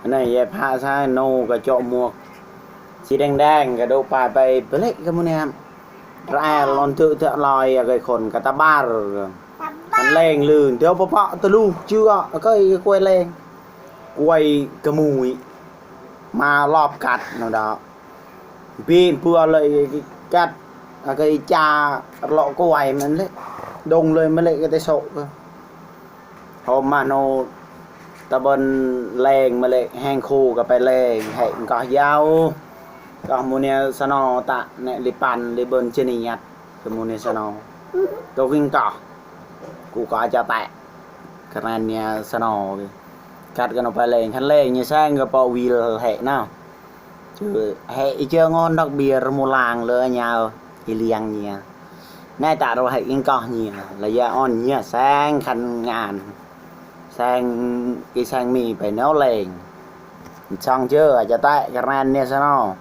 อันนี้ยายพาซะโนกระเจาะหมวกสีแดงๆกระโดดปลายไปเปเล็กกันมื้อนี้ครับรายลอนเถอะเถอะลอยอะไรคนกะตาบ้าร์มันแรงลื่นเดี๋ยวปะๆตะลูกชื่อก็ก็กวยแรงกวยกระมุยมารอบกัดเนะดอกปีนเพื่อเลยกัดอะไรจาเลาะกวยมันเลยดงเลยมันเลยก็ได้โศกพอมาโน ตะบนแรงมาเลยแห้งคู่กับไปแรงให้ก็ยาวก็มูเนียสนอตะเนี่ยลิปันลิเบินเชนียัดก็มูเนียสนอตัววิ่งก่อกูก็จะแตะคะแนนเนี่ยสนอกัดกันออกไปแรงคันแรงเนี่ยแซงก็ปอวีลแห่เนาะชื่อแห่อีเจองอนดอกเบียร์มูลางเลยยาวอีเลียงเนี่ยแน่ตาเราให้อิงก่อเนี่ยระยะอ่อนเนี่ยแซงคันงาน sang cái sang mì phải nấu lên xong chưa cho tại cái ran nha sao